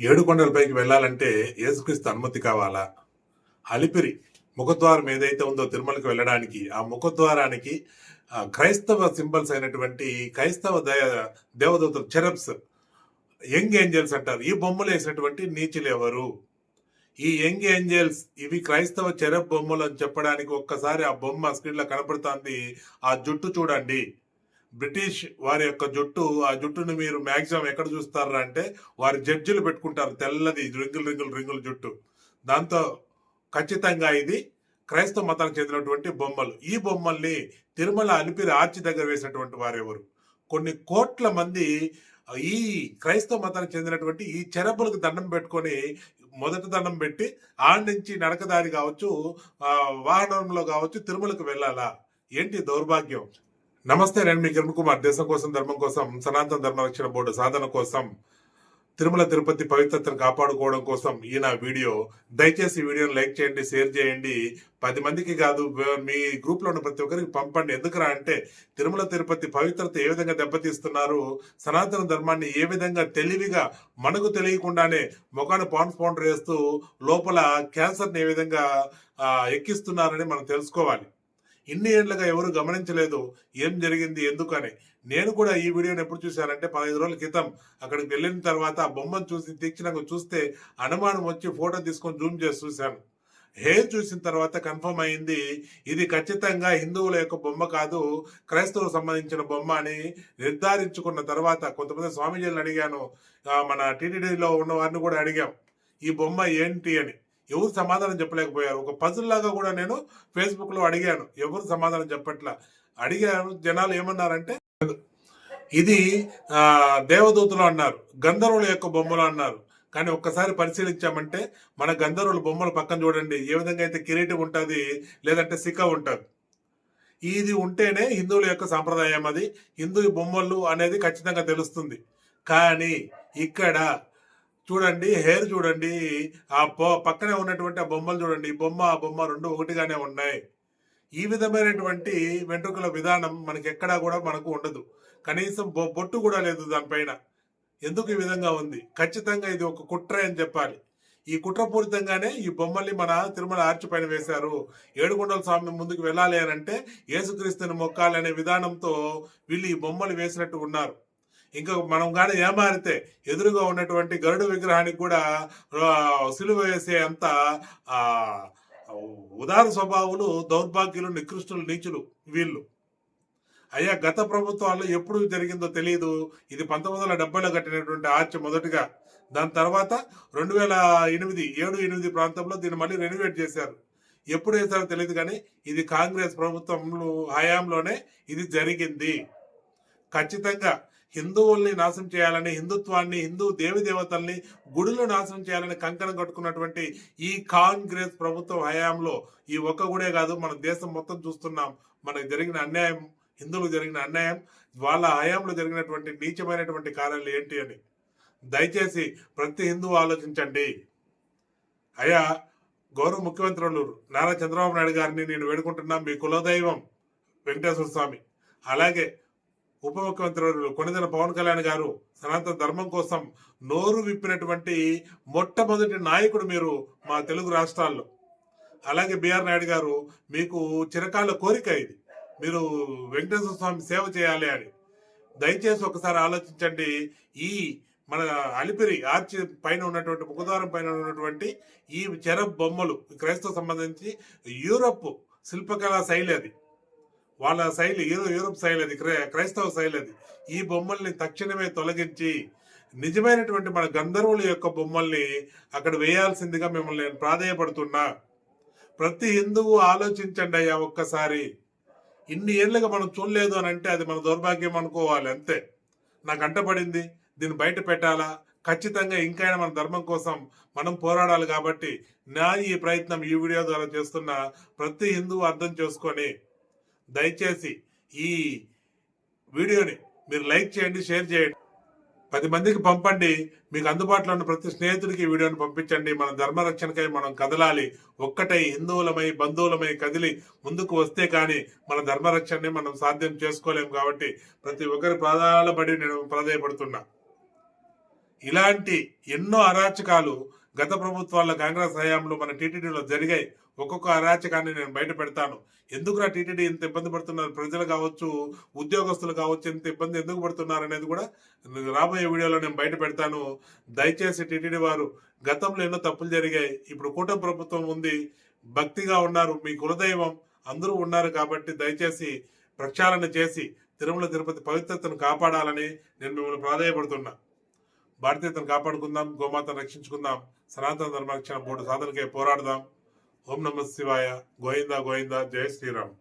ఏడుకొండలపైకి వెళ్ళాలంటే యేసుక్రీస్తు అనుమతి కావాలా? అలిపిరి ముఖద్వారం ఏదైతే ఉందో తిరుమలకి వెళ్ళడానికి ఆ ముఖద్వారానికి క్రైస్తవ సింబల్స్ అయినటువంటి క్రైస్తవ దయ- దేవదూతలు చెరబ్స్ యంగ్ ఏంజల్స్ అంటారు. ఈ బొమ్మలు వేసినటువంటి నీచులు ఎవరు? ఈ యంగ్ ఏంజల్స్ ఇవి క్రైస్తవ చెరబ్ బొమ్మలు అని చెప్పడానికి ఒక్కసారి ఆ బొమ్మ స్క్రీన్లో కనపడుతుంది. ఆ జుట్టు చూడండి. బ్రిటిష్ వారి యొక్క జుట్టు ఆ జుట్టును మీరు మ్యాక్సిమం ఎక్కడ చూస్తారా అంటే వారి జడ్జిలు పెట్టుకుంటారు తెల్లది రింగులు రింగులు రింగులు జుట్టు. దాంతో ఖచ్చితంగా ఇది క్రైస్తవ మతానికి చెందినటువంటి బొమ్మలు. ఈ బొమ్మల్ని తిరుమల అలిపిరి ఆర్చి దగ్గర వేసినటువంటి వారెవరు కొన్ని కోట్ల మంది ఈ క్రైస్తవ మతానికి చెందినటువంటి ఈ చెరపులకు దండం పెట్టుకొని మొదటి దండం పెట్టి ఆడ నుంచి నడకదారి కావచ్చు వాహనంలో కావచ్చు తిరుమలకు వెళ్ళాలా? ఏంటి దౌర్భాగ్యం? నమస్తే నేను మీ కిరణ్ కుమార్. దేశం కోసం ధర్మం కోసం సనాతన ధర్మ రక్షణ బోర్డు సాధన కోసం తిరుమల తిరుపతి పవిత్రతను కాపాడుకోవడం కోసం ఈ నా వీడియో. దయచేసి ఈ వీడియోని లైక్ చేయండి షేర్ చేయండి. పది మందికి కాదు మీ గ్రూప్లో ఉన్న ప్రతి ఒక్కరికి పంపండి. ఎందుకురా అంటే తిరుమల తిరుపతి పవిత్రత ఏ విధంగా దెబ్బతీస్తున్నారు సనాతన ధర్మాన్ని ఏ విధంగా తెలివిగా మనకు తెలియకుండానే ముఖాన్ని పాండ్ పౌండర్ వేస్తూ లోపల క్యాన్సర్ని ఏ విధంగా ఎక్కిస్తున్నారని మనం తెలుసుకోవాలి. ఇన్ని ఏళ్ళుగా ఎవరు గమనించలేదు. ఏం జరిగింది? ఎందుకని? నేను కూడా ఈ వీడియోని ఎప్పుడు చూశానంటే పదహైదు రోజుల క్రితం అక్కడికి వెళ్ళిన తర్వాత ఆ బొమ్మను చూసి తీక్షణంగా చూస్తే అనుమానం వచ్చి ఫోటో తీసుకొని జూమ్ చేసి చూశాను. హెయిర్ చూసిన తర్వాత కన్ఫర్మ్ అయింది. ఇది ఖచ్చితంగా హిందువుల యొక్క బొమ్మ కాదు క్రైస్తవులకు సంబంధించిన బొమ్మ అని నిర్ధారించుకున్న తర్వాత కొంతమంది స్వామీజీలను అడిగాను. మన టీటీడీలో ఉన్న వారిని కూడా అడిగాం. ఈ బొమ్మ ఏంటి అని. ఎవరు సమాధానం చెప్పలేకపోయారు. ఒక పజిల్ లాగా కూడా నేను ఫేస్బుక్లో అడిగాను. ఎవరు సమాధానం చెప్పట్లా? అడిగాను జనాలు ఏమన్నారంటే ఇది ఆ, దేవదూతలు అన్నారు. గంధర్వుల యొక్క బొమ్మలు అన్నారు. కానీ ఒక్కసారి పరిశీలించామంటే మన గంధర్వుల బొమ్మల పక్కన చూడండి. ఏ విధంగా అయితే కిరీటం ఉంటుంది లేదంటే సిక్క ఉంటుంది. ఇది ఉంటేనే హిందువుల యొక్క సాంప్రదాయం అది. హిందూ బొమ్మలు అనేది ఖచ్చితంగా తెలుస్తుంది. కానీ ఇక్కడ చూడండి హెయిర్ చూడండి ఆ బొ- పక్కనే ఉన్నటువంటి ఆ బొమ్మలు చూడండి బొమ్మ ఆ బొమ్మ రెండు ఒకటిగానే ఉన్నాయి. ఈ విధమైనటువంటి వెంట్రుకల విధానం మనకి ఎక్కడా కూడా మనకు ఉండదు. కనీసం బొ- బొట్టు కూడా లేదు దానిపైన. ఎందుకు ఈ విధంగా ఉంది? ఖచ్చితంగా ఇది ఒక కుట్ర అని చెప్పాలి. ఈ కుట్రపూరితంగానే ఈ బొమ్మల్ని మన తిరుమల ఆర్చి పైన వేశారు. ఏడుకొండల స్వామి ముందుకు వెళ్ళాలి అని అంటే యేసుక్రీస్తుని మొక్కాలి అనే విధానంతో వీళ్ళు ఈ బొమ్మలు వేసినట్టు ఉన్నారు. ఇంకా మనం కానీ ఏమారితే ఎదురుగా ఉన్నటువంటి గరుడు విగ్రహానికి కూడా సిలువ వేసే అంత ఉదార స్వభావులు దౌర్భాగ్యులు నికృష్టులు నీచులు వీళ్ళు. అయ్యా గత ప్రభుత్వాల్లో ఎప్పుడు జరిగిందో తెలియదు ఇది పంతొమ్మిది వందల డెబ్బైలో కట్టినటువంటి ఆర్చ్ మొదటగా. దాని తర్వాత రెండు వేల ఎనిమిది ఏడు ఎనిమిది ప్రాంతంలో దీన్ని మళ్ళీ రెనోవేట్ చేశారు. ఎప్పుడు వేశారో తెలియదు కానీ ఇది కాంగ్రెస్ ప్రభుత్వంలో హయాంలోనే ఇది జరిగింది. ఖచ్చితంగా హిందువుల్ని నాశనం చేయాలని హిందుత్వాన్ని హిందూ దేవి దేవతల్ని గుడులు నాశనం చేయాలని కంకణం కట్టుకున్నటువంటి ఈ కాంగ్రెస్ ప్రభుత్వం హయాంలో ఈ ఒక్క గుడే కాదు మన దేశం మొత్తం చూస్తున్నాం. మనకు జరిగిన అన్యాయం హిందువులకు జరిగిన అన్యాయం వాళ్ళ హయాంలో జరిగినటువంటి నీచమైనటువంటి కార్యాలు ఏంటి అని. దయచేసి ప్రతి హిందువు ఆలోచించండి. అయ్యా గౌరవ ముఖ్యమంత్రులు నారా చంద్రబాబు నాయుడు గారిని నేను వేడుకుంటున్నా. మీ కులదైవం వెంకటేశ్వర స్వామి. అలాగే ఉప ముఖ్యమంత్రి కొనిదెల పవన్ కళ్యాణ్ గారు సనాతన ధర్మం కోసం నోరు విప్పినటువంటి మొట్టమొదటి నాయకుడు మీరు మా తెలుగు రాష్ట్రాల్లో. అలాగే బిఆర్ నాయుడు గారు మీకు చిరకాల కోరిక ఇది. మీరు వెంకటేశ్వర స్వామి సేవ చేయాలి అని. దయచేసి ఒకసారి ఆలోచించండి. ఈ మన అలిపిరి ఆర్చి పైన ఉన్నటువంటి ముఖద్వారం పైన ఉన్నటువంటి ఈ చెర బొమ్మలు క్రైస్తవ సంబంధించి యూరప్ శిల్పకళా శైలి అది. వాళ్ళ శైలి ఏదో యూరప్ శైలి అది క్రైస్తవ శైలి అది. ఈ బొమ్మల్ని తక్షణమే తొలగించి నిజమైనటువంటి మన గంధర్వుల యొక్క బొమ్మల్ని అక్కడ వేయాల్సిందిగా మిమ్మల్ని నేను ప్రాధేయపడుతున్నా. ప్రతి హిందువు ఆలోచించండి అయ్యా ఒక్కసారి. ఇన్ని ఏళ్ళుగా మనం చూడలేదు అని అంటే అది మన దౌర్భాగ్యం అనుకోవాలి అంతే. నాకు అంటపడింది దీన్ని బయట పెట్టాలా? ఖచ్చితంగా ఇంకైనా మన ధర్మం కోసం మనం పోరాడాలి కాబట్టి నా ఈ ప్రయత్నం ఈ వీడియో ద్వారా చేస్తున్న ప్రతి హిందువు అర్థం చేసుకొని దయచేసి ఈ వీడియోని మీరు లైక్ చేయండి షేర్ చేయండి. పది మందికి పంపండి. మీకు అందుబాటులో ఉన్న ప్రతి స్నేహితుడికి వీడియోని పంపించండి. మన ధర్మరక్షణకై మనం కదలాలి. ఒక్కటై హిందువులమై బంధువులమై కదిలి ముందుకు వస్తే కానీ మన ధర్మరక్షణని మనం సాధ్యం చేసుకోలేము కాబట్టి ప్రతి ఒక్కరి ప్రాధాన్యపడి నేను ప్రాధాయపడుతున్నా ఇలాంటి ఎన్నో అరాచకాలు గత ప్రభుత్వాల కాంగ్రెస్ హయాంలో మన టీటీడీలో జరిగాయి ఒక్కొక్క అరాచకాన్ని నేను బయట పెడతాను. ఎందుకురా టీటీడీ ఇంత ఇబ్బంది పడుతున్నారు? ప్రజలు కావచ్చు ఉద్యోగస్తులు కావచ్చు ఇంత ఇబ్బంది ఎందుకు పడుతున్నారు అనేది కూడా రాబోయే వీడియోలో నేను బయట పెడతాను. దయచేసి టీటీడీ వారు గతంలో ఎన్నో తప్పులు జరిగాయి. ఇప్పుడు కూటమి ప్రభుత్వం ఉంది. భక్తిగా ఉన్నారు. మీ కులదైవం అందరూ ఉన్నారు కాబట్టి దయచేసి ప్రక్షాళన చేసి తిరుమల తిరుపతి పవిత్రతను కాపాడాలని నేను మిమ్మల్ని ప్రాధాయపడుతున్నా. భారతీయతను కాపాడుకుందాం గోమాతను రక్షించుకుందాం సనాతన ధర్మరక్షణ బోర్డు సాధనకై పోరాడదాం. ఓం నమ శివాయ. గోవిందా గోవిందా. జయ శ్రీరామ్.